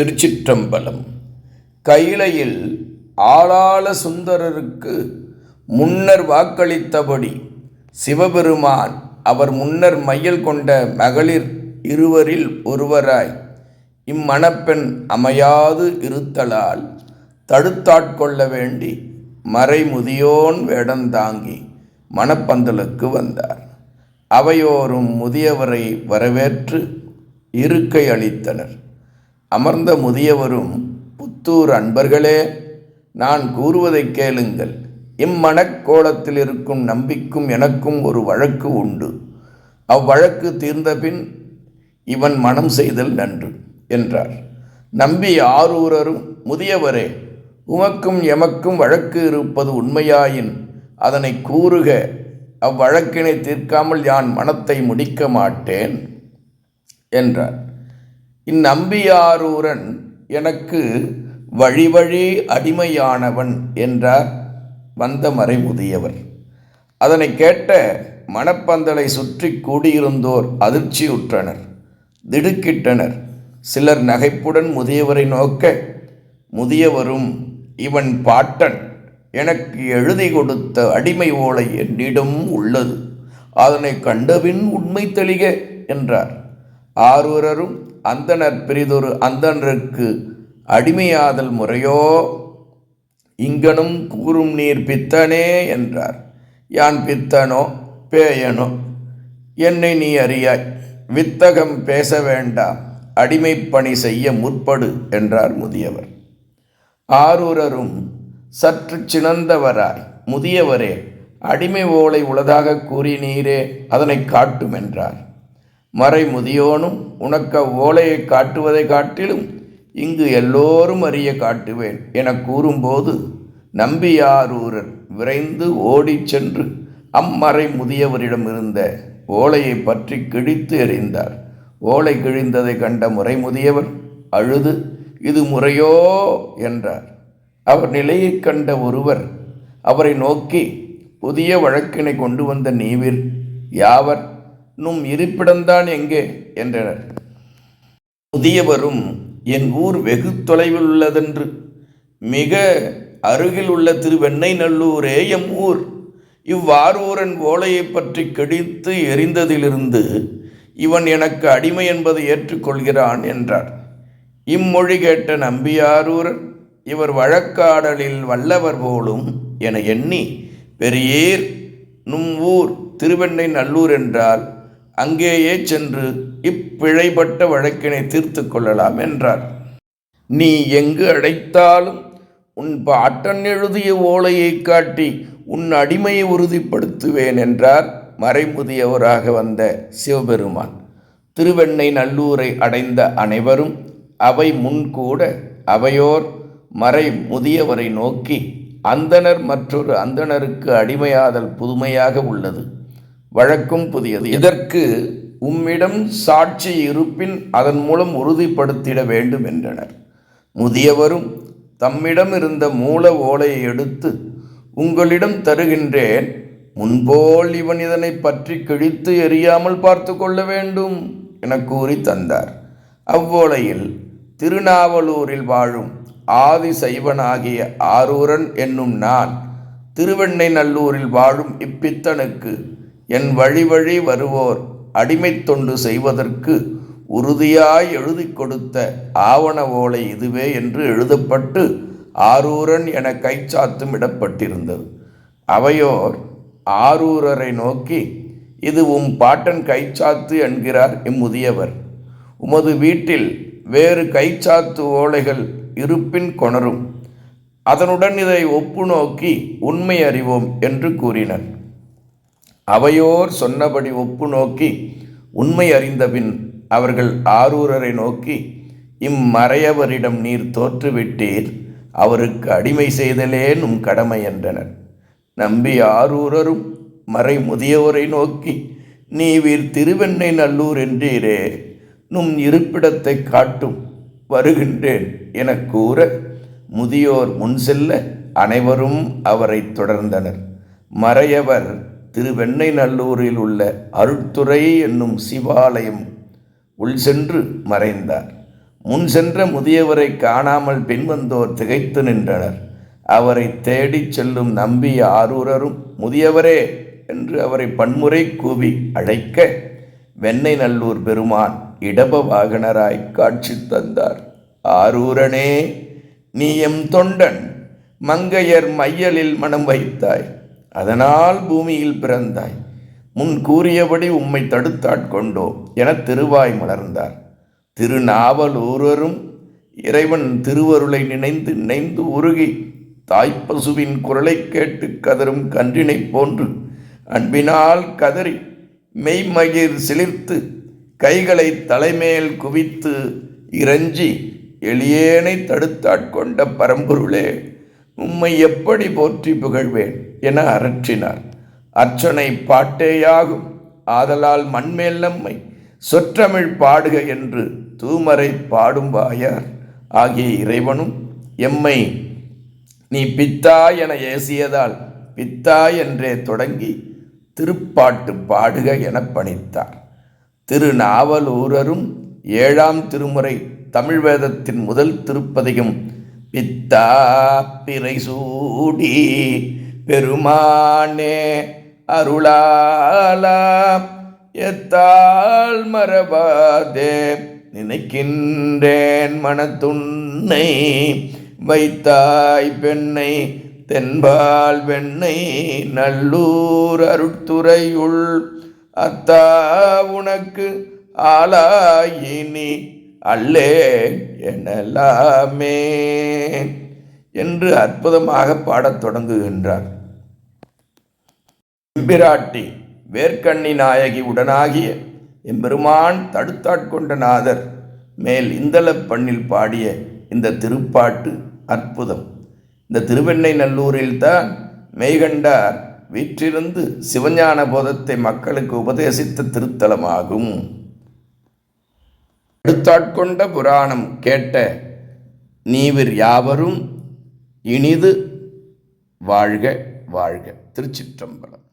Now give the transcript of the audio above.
திருச்சிற்றம்பலம். கைலையில் ஆளாள சுந்தரருக்கு முன்னர் வாக்களித்தபடி சிவபெருமான் அவர் முன்னர் மையல் கொண்ட மகளிர் இருவரில் ஒருவராய் இம்மணப்பெண் அமையாது இருத்தலால் தடுத்தாட்கொள்ள வேண்டி மறைமுதியோன் வேடந்தாங்கி மணப்பந்தலுக்கு வந்தார். அவையோரும் முதியவரை வரவேற்று இருக்கை அளித்தனர். அமர்ந்த முதியவரும் புத்தூர் அன்பர்களே நான் கூறுவதைக் கேளுங்கள். இம்மணக்கோலத்தில் இருக்கும் நம்பிக்கும் எனக்கும் ஒரு வழக்கு உண்டு. அவ்வழக்கு தீர்ந்தபின் இவன் மனம் செய்தல் நன்று என்றார். நம்பி ஆரூரரும் முதியவரே உமக்கும் எமக்கும் வழக்கு இருப்பது உண்மையாயின் அதனை கூறுக. அவ்வழக்கினை தீர்க்காமல் யான் மனத்தை முடிக்க மாட்டேன் என்றார். இந்நம்பியாரூரன் எனக்கு வழி வழி அடிமையானவன் என்றார் வந்த மறைமுதியவர். அதனை கேட்ட மணப்பந்தலை சுற்றி கூடியிருந்தோர் அதிர்ச்சியுற்றனர் திடுக்கிட்டனர். சிலர் நகைப்புடன் முதியவரை நோக்க முதியவரும் இவன் பாட்டன் எனக்கு எழுதி கொடுத்த அடிமை ஓலை என்னிடம் உள்ளது அதனை கண்டபின் உண்மை தெளிக என்றார். ஆரூரரும் அந்தனர் பிறிதொரு அந்தனருக்கு அடிமையாதல் முறையோ? இங்கனும் கூறும் நீர் பித்தனே என்றார். யான் பித்தனோ? பேயனோ? என்னை நீ அறியாய். வித்தகம் பேச வேண்டாம் பணி செய்ய முற்படு என்றார் முதியவர். ஆரூரரும் சற்று சினந்தவராய். முதியவரே அடிமை ஓலை உளதாக கூறினீரே அதனை காட்டும் என்றார். மறை முதியோனும் உனக்கு ஓலையை காட்டுவதை காட்டிலும் இங்கு எல்லோரும் அறிய காட்டுவேன் என கூறும்போது நம்பியாரூரர் விரைந்து ஓடிச் சென்று அம்மறை முதியவரிடம் இருந்த ஓலையை பற்றி கிழித்து எறிந்தார். ஓலை கிழிந்ததை கண்ட முறை முதியவர் அழுது இது முறையோ என்றார். அவர் நிலையைக் கண்ட ஒருவர் அவரை நோக்கி புதிய வழக்கினை கொண்டு வந்த நீவிர் யாவர்? நும் இருப்பிடம்தான் எங்கே? என்றனர். முதியவரும் என் ஊர் வெகு தொலைவில் உள்ளதென்று மிக அருகில் உள்ள திருவெண்ணை நல்லூரே எம் ஊர். இவ்வாரூரன் ஓலையை பற்றி கெடித்து எரிந்ததிலிருந்து இவன் எனக்கு அடிமை என்பதை ஏற்றுக்கொள்கிறான் என்றார். இம்மொழி கேட்ட நம்பியாரூரன் இவர் வழக்காடலில் வல்லவர் போலும் என எண்ணி பெரியேர் நும் ஊர் திருவெண்ணை நல்லூர் என்றால் அங்கேயே சென்று இப்பிழைப்பட்ட வழக்கினை தீர்த்து கொள்ளலாம் என்றார். நீ எங்கு அடைத்தாலும் உன் பாட்டன் எழுதிய ஓலையை காட்டி உன் அடிமையை உறுதிப்படுத்துவேன் என்றார் மறைமுதியவராக வந்த சிவபெருமான். திருவெண்ணை நல்லூரை அடைந்த அனைவரும் அவை முன்கூட அவையோர் மறை முதியவரை நோக்கி அந்தணர் மற்றொரு அந்தணருக்கு அடிமையாதல் புதுமையாக உள்ளது. வழக்கும் புதியது. இதற்கு உம்மிடம் சாட்சி இருப்பின் அதன் மூலம் உறுதிப்படுத்திட வேண்டும் என்றனர். முதியவரும் தம்மிடம் இருந்த மூல ஓலையை எடுத்து உங்களிடம் தருகின்றேன். முன்போல் இவன் இதனை பற்றி கிழித்து எறியாமல் பார்த்து கொள்ள வேண்டும் என கூறி தந்தார். அவ்வோலையில் திருநாவலூரில் வாழும் ஆதி சைவனாகிய ஆரூரன் என்னும் நான் திருவெண்ணை நல்லூரில் வாழும் இப்பித்தனுக்கு என் வழி வழி வருவோர் அடிமைத் தொண்டு செய்வதற்கு உறுதியாய் எழுதி கொடுத்த ஆவண ஓலை இதுவே என்று எழுதப்பட்டு ஆரூரன் என கைச்சாத்தும் இடப்பட்டிருந்தது. அவையோர் ஆரூரரை நோக்கி இது உம் பாட்டன் கைச்சாத்து என்கிறார் இம்முதியவர். உமது வீட்டில் வேறு கைச்சாத்து ஓலைகள் இருப்பின் கொணரும். அதனுடன் இதை ஒப்பு நோக்கி உண்மை அறிவோம் என்று கூறினர். அவையோர் சொன்னபடி ஒப்பு நோக்கி உண்மை அறிந்தபின் அவர்கள் ஆரூரரை நோக்கி இம்மறையவரிடம் நீர் தோற்றுவிட்டீர் அவருக்கு அடிமை செய்தலே நும் கடமை என்றனர். நம்பி ஆரூரரும் மறை முதியவரை நோக்கி நீ வீர் திருவெண்ணை நல்லூர் என்றீரே நும் இருப்பிடத்தை காட்டும் வருகின்றேன் எனக் கூற முதியோர் முன் செல்ல அனைவரும் அவரை தொடர்ந்தனர். மறையவர் திருவெண்ணை நல்லூரில் உள்ள அருட்துறை என்னும் சிவாலயம் உள் சென்று மறைந்தார். முன் சென்ற முதியவரை காணாமல் பின்வந்தோர் திகைத்து நின்றனர். அவரை தேடிச் செல்லும் நம்பி ஆரூரரும் முதியவரே என்று அவரை பன்முறை கூவி அழைக்க வெண்ணை நல்லூர் பெருமான் இடப வாகனராய் காட்சி தந்தார். ஆரூரனே நீ எம் தொண்டன் மங்கையர் மையலில் மனம் வைத்தாய். அதனால் பூமியில் பிறந்தாய். முன் கூறியபடி உம்மை தடுத்தாட்கொண்டோம் என திருவாய் மலர்ந்தார். திருநாவலூரரும் இறைவன் திருவருளை நினைந்து நினைந்து உருகி தாய்ப்பசுவின் குரலை கேட்டு கதரும் கன்றினைப் போன்று அன்பினால் கதறி மெய்மகிர் சிலிர்த்து கைகளை தலைமேல் குவித்து இறைஞ்சி எளியேனை தடுத்தாட்கொண்ட பரம்பொருளே உம்மை எப்படி போற்றி புகழ்வேன் என அரற்றினார். அர்ச்சனை பாட்டேயாகும். ஆதலால் மண்மேல் நம்மை சொற்றமிழ் பாடுக என்று தூமரை பாடும் வாயார். ஆகிய இறைவனும் எம்மை நீ பித்தா என ஏசியதால் பித்தா என்றே தொடங்கி திருப்பாட்டு பாடுக என பணித்தார். திருநாவலூரரும் ஏழாம் திருமுறை தமிழ் வேதத்தின் முதல் திருப்பதியும் பித்தா பிறை சூடி பெருமானே அருளாலாம் எத்தால் மரபாதே நினைக்கின்றேன் மனத்துண்ணை வைத்தாய் பெண்ணை தென்பால் வெண்ணை நல்லூர் அருட்துறையுள் அத்தா உனக்கு ஆளாயினி. அல்லே எனலாமே என்று அற்புதமாக பாடத் தொடங்குகின்றார். எம்பிராட்டி வேர்க்கண்ணி நாயகி உடனாகிய எம்பெருமான் தடுத்தாட்கொண்ட நாதர் மேல் இந்தளப் பண்ணில் பாடிய இந்த திருப்பாட்டு அற்புதம். இந்த திருவெண்ணை நல்லூரில்தான் மெய்கண்டார் வீற்றிருந்து சிவஞான போதத்தை மக்களுக்கு உபதேசித்த திருத்தலமாகும். அடுத்தாட்கொண்ட புராணம் கேட்ட நீவிர் யாவரும் இனிது வாழ்க வாழ்க திருச்சிற்றம்பலம்.